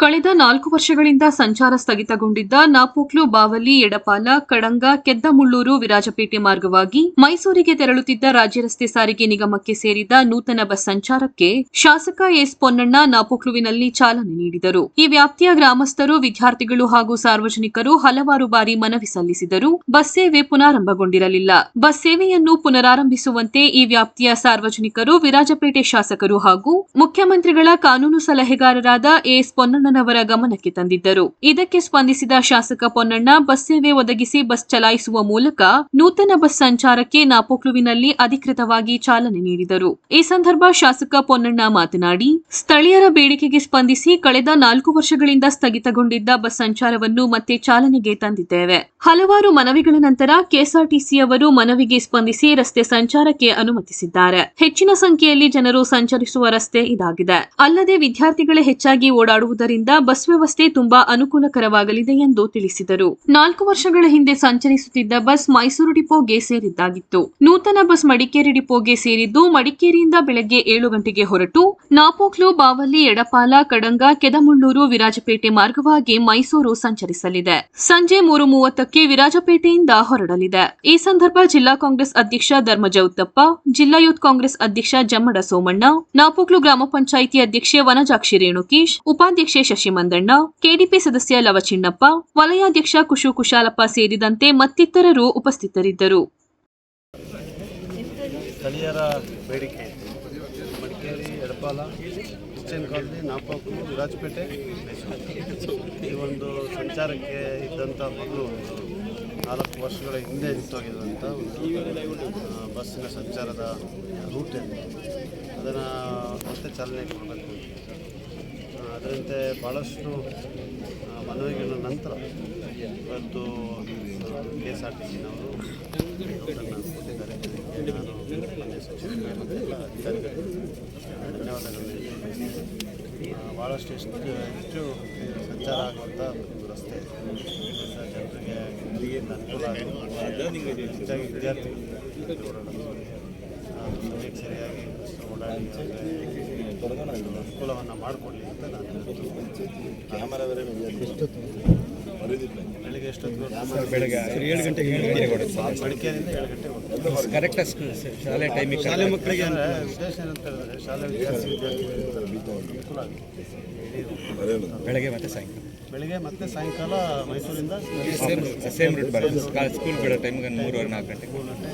ಕಳೆದ ನಾಲ್ಕು ವರ್ಷಗಳಿಂದ ಸಂಚಾರ ಸ್ಥಗಿತಗೊಂಡಿದ್ದ ನಾಪೋಕ್ಲು ಬಾವಲಿ, ಎಡಪಾಲ, ಕಡಂಗ, ಕೆದ್ದಮುಳ್ಳೂರು ವಿರಾಜಪೇಟೆ ಮಾರ್ಗವಾಗಿ ಮೈಸೂರಿಗೆ ತೆರಳುತ್ತಿದ್ದ ರಾಜ್ಯ ರಸ್ತೆ ಸಾರಿಗೆ ನಿಗಮಕ್ಕೆ ಸೇರಿದ ನೂತನ ಬಸ್ ಸಂಚಾರಕ್ಕೆ ಶಾಸಕ ಎಸ್ ಪೊನ್ನಣ್ಣ ನಾಪೋಕ್ಲುವಿನಲ್ಲಿ ಚಾಲನೆ ನೀಡಿದರು. ಈ ವ್ಯಾಪ್ತಿಯ ಗ್ರಾಮಸ್ಥರು, ವಿದ್ಯಾರ್ಥಿಗಳು ಹಾಗೂ ಸಾರ್ವಜನಿಕರು ಹಲವಾರು ಬಾರಿ ಮನವಿ ಸಲ್ಲಿಸಿದರು ಬಸ್ ಸೇವೆ ಪುನಾರಂಭಗೊಂಡಿರಲಿಲ್ಲ. ಬಸ್ ಸೇವೆಯನ್ನು ಪುನರಾರಂಭಿಸುವಂತೆ ಈ ವ್ಯಾಪ್ತಿಯ ಸಾರ್ವಜನಿಕರು, ವಿರಾಜಪೇಟೆ ಶಾಸಕರು ಹಾಗೂ ಮುಖ್ಯಮಂತ್ರಿಗಳ ಕಾನೂನು ಸಲಹೆಗಾರರಾದ ಎಎಸ್ ಪೊನ್ನಣ್ಣನವರ ಗಮನಕ್ಕೆ ತಂದಿದ್ದರು. ಇದಕ್ಕೆ ಸ್ಪಂದಿಸಿದ ಶಾಸಕ ಪೊನ್ನಣ್ಣ, ಬಸ್ ಸೇವೆ ಒದಗಿಸಿ ಬಸ್ ಚಲಾಯಿಸುವ ಮೂಲಕ ನೂತನ ಬಸ್ ಸಂಚಾರಕ್ಕೆ ನಾಪೋಕ್ಲುವಿನಲ್ಲಿ ಅಧಿಕೃತವಾಗಿ ಚಾಲನೆ ನೀಡಿದರು. ಈ ಸಂದರ್ಭ ಶಾಸಕ ಪೊನ್ನಣ್ಣ ಮಾತನಾಡಿ, ಸ್ಥಳೀಯರ ಬೇಡಿಕೆಗೆ ಸ್ಪಂದಿಸಿ ಕಳೆದ ನಾಲ್ಕು ವರ್ಷಗಳಿಂದ ಸ್ಥಗಿತಗೊಂಡಿದ್ದ ಬಸ್ ಸಂಚಾರವನ್ನು ಮತ್ತೆ ಚಾಲನೆಗೆ ತಂದಿದ್ದೇವೆ. ಹಲವಾರು ಮನವಿಗಳ ನಂತರ ಕೆಎಸ್ಆರ್ಟಿಸಿ ಅವರು ಮನವಿಗೆ ಸ್ಪಂದಿಸಿ ರಸ್ತೆ ಸಂಚಾರಕ್ಕೆ ಅನುಮತಿಸಿದ್ದಾರೆ. ಹೆಚ್ಚಿನ ಸಂಖ್ಯೆಯಲ್ಲಿ ಜನರು ಸಂಚರಿಸುವ ರಸ್ತೆ ಇದಾಗಿದೆ. ಅಲ್ಲದೆ ವಿದ್ಯಾರ್ಥಿಗಳೇ ಹೆಚ್ಚಾಗಿ ಓಡಾಡುವುದರಿಂದ ಬಸ್ ವ್ಯವಸ್ಥೆ ತುಂಬಾ ಅನುಕೂಲಕರವಾಗಲಿದೆ ಎಂದು ತಿಳಿಸಿದರು. ನಾಲ್ಕು ವರ್ಷಗಳ ಹಿಂದೆ ಸಂಚರಿಸುತ್ತಿದ್ದ ಬಸ್ ಮೈಸೂರು ಡಿಪೋಗೆ ಸೇರಿದ್ದಾಗಿತ್ತು. ನೂತನ ಬಸ್ ಮಡಿಕೇರಿ ಡಿಪೋಗೆ ಸೇರಿದ್ದು ಮಡಿಕೇರಿಯಿಂದ ಬೆಳಗ್ಗೆ ಏಳು ಗಂಟೆಗೆ ಹೊರಟು. ನಾಪೋಕ್ಲು ಬಾವಲಿ ಎಡಪಾಲ, ಕಡಂಗ, ಕೆದಮುಳ್ಳೂರು, ವಿರಾಜಪೇಟೆ ಮಾರ್ಗವಾಗಿ ಮೈಸೂರು ಸಂಚರಿಸಲಿದೆ. ಸಂಜೆ ಮೂರು ಮೂವತ್ತಕ್ಕೆ ವಿರಾಜಪೇಟೆಯಿಂದ ಹೊರಡಲಿದೆ. ಈ ಸಂದರ್ಭ ಜಿಲ್ಲಾ ಕಾಂಗ್ರೆಸ್ ಅಧ್ಯಕ್ಷ ಧರ್ಮಜ ಉತ್ತಪ್ಪ, ಜಿಲ್ಲಾ ಯೂತ್ ಕಾಂಗ್ರೆಸ್ ಅಧ್ಯಕ್ಷ ಜಮ್ಮಡ ಸೋಮಣ್ಣ ನಾಪೋಕ್ಲು ಗ್ರಾಮ ಪಂಚಾಯಿತಿ ಅಧ್ಯಕ್ಷೆ ವನಜಾಕ್ಷಿ ರೇಣುಕೇಶ್, ಉಪಾಧ್ಯಕ್ಷೆ ಶಶಿಮಂದಣ್ಣ ಕೆಡಿಪಿ ಸದಸ್ಯ ಲವಚಿಣ್ಣಪ್ಪ ವಲಯಾಧ್ಯಕ್ಷ ಕುಶು ಕುಶಾಲಪ್ಪ ಸೇರಿದಂತೆ ಮತ್ತಿತರರು ಉಪಸ್ಥಿತರಿದ್ದರು. ಸ್ಥಳೀಯರ ಬೇಡಿಕೆ ಮಡಿಕೇರಿ ಎಡಪಾಲ ಕಿಚನ್ ಕಾಲನಿ, ನಾಪೋಕು ವಿರಾಜಪೇಟೆ ಈ ಒಂದು ಸಂಚಾರಕ್ಕೆ ಇದ್ದಂಥ ಮೊದಲು ನಾಲ್ಕು ವರ್ಷಗಳ ಹಿಂದೆ ನಿಂತೋಗಿರುವಂಥ ಒಂದು ಬಸ್ಸಿನ ಸಂಚಾರದ ರೂಟ್ ಇದೆ ಅದನ್ನು ಮತ್ತೆ ಚಾಲನೆ ಕೊಡಬೇಕು ಅದರಂತೆ ಭಾಳಷ್ಟು ಮನವಿಗಳ ನಂತರ ಇವತ್ತು ಕೆ ಎಸ್ ಆರ್ ಟಿ ಸಿನವರು ಕೊಟ್ಟಿದ್ದಾರೆ ಆ, ಭಾಳಷ್ಟು ಎಷ್ಟು ಹೆಚ್ಚು ಸಂಚಾರ ಆಗುವಂಥ ಒಂದು ರಸ್ತೆ. ಜನರಿಗೆ ಅನುಕೂಲ ಆಗುತ್ತೆ ಹೆಚ್ಚಾಗಿ ವಿದ್ಯಾರ್ಥಿಗಳು ಸರಿಯಾಗಿ ಅನುಕೂಲವನ್ನು ಮಾಡಿಕೊಡ್ಲಿ ಅಂತ ನಾನು ಬೆಳಿಗ್ಗೆ ಎಷ್ಟೊತ್ತು ಬೆಳಗ್ಗೆ ಏಳು ಗಂಟೆಗೆ ಮಡಿಕೇರಿಯಿಂದ ಏಳು ಗಂಟೆ ಹೋಗ್ತೀವಿ ಕರೆಕ್ಟ್ ಶಾಲೆ ಟೈಮಿಗೆ ಶಾಲೆ ಮಕ್ಕಳಿಗೆ ಅಂದರೆ ಉದ್ದೇಶ ಏನಂತ ಹೇಳಿದ್ರೆ ಶಾಲೆ ವಿದ್ಯಾರ್ಥಿ ವಿದ್ಯಾರ್ಥಿಗಳಿಗೆ ಅನುಕೂಲ ಆಗುತ್ತೆ ಬೆಳಗ್ಗೆ ಮತ್ತೆ ಸಾಯಂಕಾಲ. ಬೆಳಗ್ಗೆ ಮತ್ತೆ ಸಾಯಂಕಾಲ ಮೈಸೂರಿಂದ ಸೇಮ್ ಸೇಮ್ ರೂಟ್ ಬರೋದು ಸ್ಕೂಲ್ ಬಿಡೋ ಟೈಮ್ಗೆ ಮೂರುವರೆ ನಾಲ್ಕು ಗಂಟೆಗೆ. ಮೂರು ಗಂಟೆ.